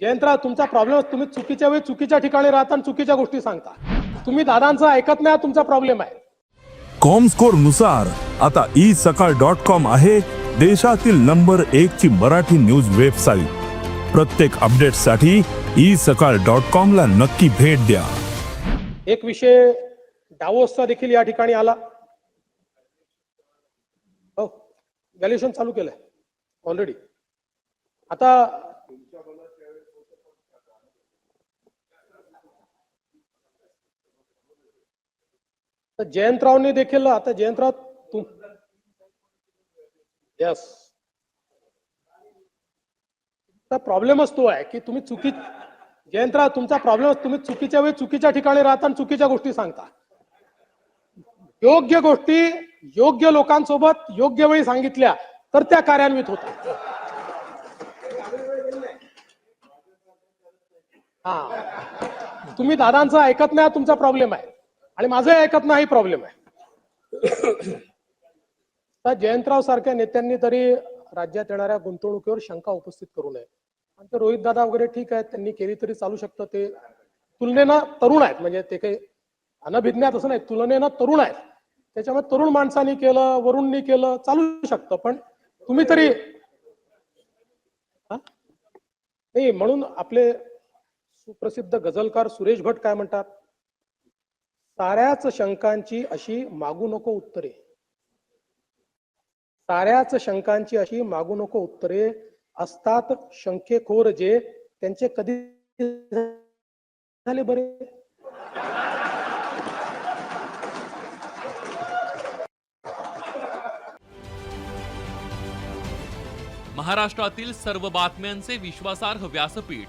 जयंतराव तुमचा प्रॉब्लेम तुम्ही चुकीच्या वेळी चुकीच्या ठिकाणी राहता आणि चुकीच्या गोष्टी सांगता. तुम्ही दादांचं ऐकत नाही हा तुमचा प्रॉब्लेम आहे. कॉमस्कोरनुसार आता ई सकाळ डॉट कॉम आहे देशातील नंबर एक ची मराठी न्यूज वेबसाईट प्रत्येक अपडेटसाठी ई सकाळ डॉट कॉम ला नक्की भेट द्या. एक विषय डावोसचा देखील या ठिकाणी आला. हो व्हॅल्युएशन चालू केलंय. ऑलरेडी आता तर जयंतरावने देखील आता जयंतराव तुम यस प्रॉब्लेमच तो आहे की तुम्ही चुकी जयंतराव तुमचा प्रॉब्लेम तुम्ही चुकीच्या वेळी चुकीच्या ठिकाणी राहता आणि चुकीच्या गोष्टी सांगता. योग्य गोष्टी योग्य लोकांसोबत योग्य वेळी सांगितल्या तर त्या कार्यान्वित होतात. हा. तुम्ही दादांचं ऐकत नाही तुमचा प्रॉब्लेम आहे. आणि माझं ऐकत नाही प्रॉब्लेम आहे. तर जयंतराव सारख्या नेत्यांनी तरी राज्यात येणाऱ्या गुंतवणुकीवर शंका उपस्थित करू नये. आणि ते रोहित दादा वगैरे ठीक आहेत त्यांनी केली तरी चालू शकतं. ते तुलनेनं तरुण आहेत म्हणजे ते काही अनभिज्ञात असं नाही तुलनेनं तरुण आहेत. त्याच्यामुळे तरुण माणसांनी केलं वरुणनी केलं चालू शकतं. पण तुम्ही तरी हा? नाही म्हणून आपले सुप्रसिद्ध गझलकार सुरेश भट काय म्हणतात? साऱ्याच शंकांची अशी मागू नको उत्तरे. साऱ्याच शंकांची अशी मागू नको उत्तरे असतात शंकेखोर जे त्यांचे कधी झाले बरे? महाराष्ट्रातील सर्व बातम्यांचे विश्वासार्ह व्यासपीठ.